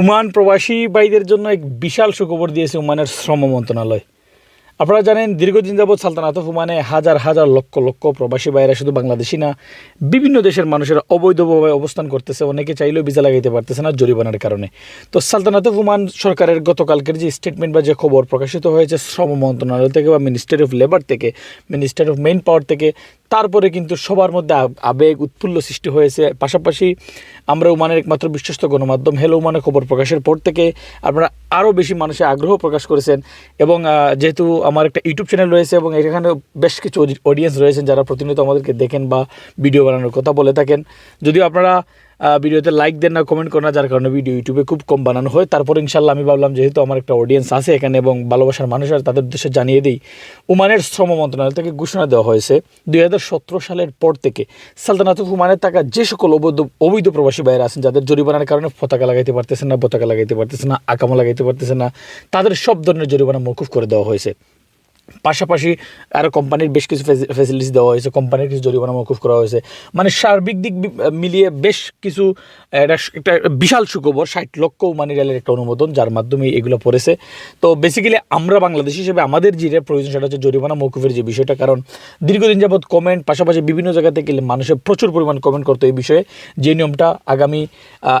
Oman প্রবাসী ভাইদের জন্য এক বিশাল সুখবর দিয়েছে উমানের শ্রম মন্ত্রণালয়। আপনারা জানেন, দীর্ঘদিন যাবৎ সালতানাত ওমানে হাজার হাজার লক্ষ লক্ষ প্রবাসী বাইরা শুধু বাংলাদেশি না, বিভিন্ন দেশের মানুষের অবৈধভাবে অবস্থান করতেছে। অনেকে চাইলেও ভিসা লাগাইতে পারতেছে না জরিমানার কারণে। তো সালতানাত ওমান সরকারের গতকালকের যে স্টেটমেন্ট বা যে খবর প্রকাশিত হয়েছে, শ্রম মন্ত্রণালয় থেকে বা মিনিস্ট্রি অফ লেবার থেকে মিনিস্টার অফ মেইন পাওয়ার থেকে তারপরে কিন্তু সবার মধ্যে আবেগ উৎফুল্ল সৃষ্টি হয়েছে। পাশাপাশি আমরা উমানের একমাত্র বিশ্বস্ত গণমাধ্যম হেলো উমানের খবর প্রকাশের পর থেকে আপনারা আরও বেশি মানুষে আগ্রহ প্রকাশ করেছেন এবং যেহেতু আমার একটা ইউটিউব চ্যানেল রয়েছে এবং এখানে বেশ কিছু অডিয়েন্স রয়েছেন যারা প্রতিনিয়ত আমাদেরকে দেখেন বা ভিডিও বানানোর কথা বলে থাকেন। যদিও আপনারা ভিডিওতে লাইক দেন না কমেন্ট করেন না, যার কারণে ভিডিও ইউটিউবে খুব কম বানানো হয়। তারপর ইনশাল্লাহ আমি ভাবলাম যেহেতু আমার একটা অডিয়েন্স আছে এখানে এবং ভালোবাসার মানুষ তাদের উদ্দেশ্যে জানিয়ে দিই ওমানের শ্রম মন্ত্রণালয় থেকে ঘোষণা দেওয়া হয়েছে, দুই হাজার সতেরো সালের পর থেকে সালতানাত ওমানের থাকা যে সকল অবৈধ অবৈধ প্রবাসী বাইরে আছেন, যাদের জরিমানার কারণে পতাকা লাগাইতে পারতেছেন না, পতাকা লাগাইতে পারতেছেন না আকামা লাগাইতে পারতেছেন না, তাদের সব ধরনের জরিমানা মৌকুফ করে দেওয়া হয়েছে। পাশাপাশি আরও কোম্পানির বেশ কিছু ফেসিলিটিস দেওয়া হয়েছে, কোম্পানির কিছু জরিমানা মৌকুফ করা হয়েছে। মানে সার্বিক দিক মিলিয়ে বেশ কিছু একটা বিশাল সুখবর, ষাট লক্ষ মানি রেলের একটা অনুমোদন, যার মাধ্যমে এগুলো পড়েছে। তো বেসিক্যালি আমরা বাংলাদেশ হিসেবে আমাদের যেটা প্রয়োজন, সেটা হচ্ছে জরিমানা মৌকুফের যে বিষয়টা, কারণ দীর্ঘদিন যাবৎ কমেন্ট পাশাপাশি বিভিন্ন জায়গা থেকে মানুষের প্রচুর পরিমাণ কমেন্ট করতো এই বিষয়ে। যে নিয়মটা আগামী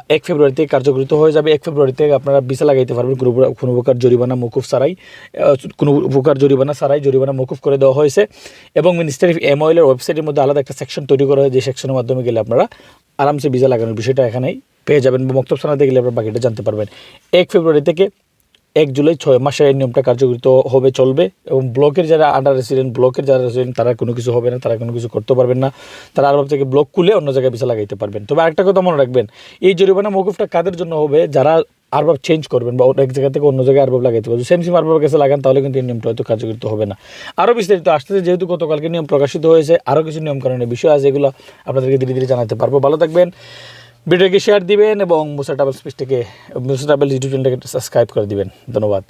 এক ফেব্রুয়ারি থেকে কার্যকরিত হয়ে যাবে, এক ফেব্রুয়ারি থেকে আপনারা ভিসা লাগাইতে পারবেন কোনো প্র- প্রকার জরিমানা মৌকুফ ছাড়াই। কোনো প্রকার জরিমানা ছাড়াই জরিমানা মুকুফ করে দেওয়া হয়েছে এবং মিনিস্ট্রি অফ এম অয়েলের ওয়েবসাইটের মধ্যে আলাদা একটা সেকশন তৈরি করা হয় যে সেকশনের মাধ্যমে গেলে আপনারা আরামসে ভিসা লাগানোর বিষয়টা এখানেই পেয়ে যাবেন। বা মক্তব সানাতে গেলে আপনারা বাকিটা জানতে পারবেন। এক ফেব্রুয়ারি থেকে এক জুলাই ছয় মাসে এই নিয়মটা কার্যকরিত হবে, চলবে এবং ব্লকের যারা আন্ডার রেসিডেন্ট ব্লকের যারা রেসিডেন্ট তারা কোনো কিছু হবে না, তারা কোনো কিছু করতে পারবেন না। তারা আরব থেকে ব্লক খুলে অন্য জায়গায় ভিসা লাগাইতে পারবেন। তবে আরেকটা কথা মনে রাখবেন, এই জরিমানা মৌকুফটা কাদের জন্য হবে? যারা আরবাব চেঞ্জ করবেন বা এক জায়গা থেকে অন্য জায়গায় আরবাব লাগাইতে পারবেন। সেম সিম আরবাবের কাছে লাগান, তাহলে কিন্তু এই নিয়মটা হয়তো কার্যকরিত হবে না। আরও বিস্তারিত আসতেছে যেহেতু গতকালকে নিয়ম প্রকাশিত হয়েছে, আরও কিছু নিয়মকানুনের বিষয় আছে, এগুলো আপনাদেরকে ধীরে ধীরে জানাতে পারব। ভালো থাকবেন। ভিডিওকে শেয়ার দিবেন এবং মুসা ট্রাভেলস স্পেসটাকে মুসা ট্রাভেলস ইউটিউব চ্যানেলটাকে সাবস্ক্রাইব করে দিবেন। ধন্যবাদ।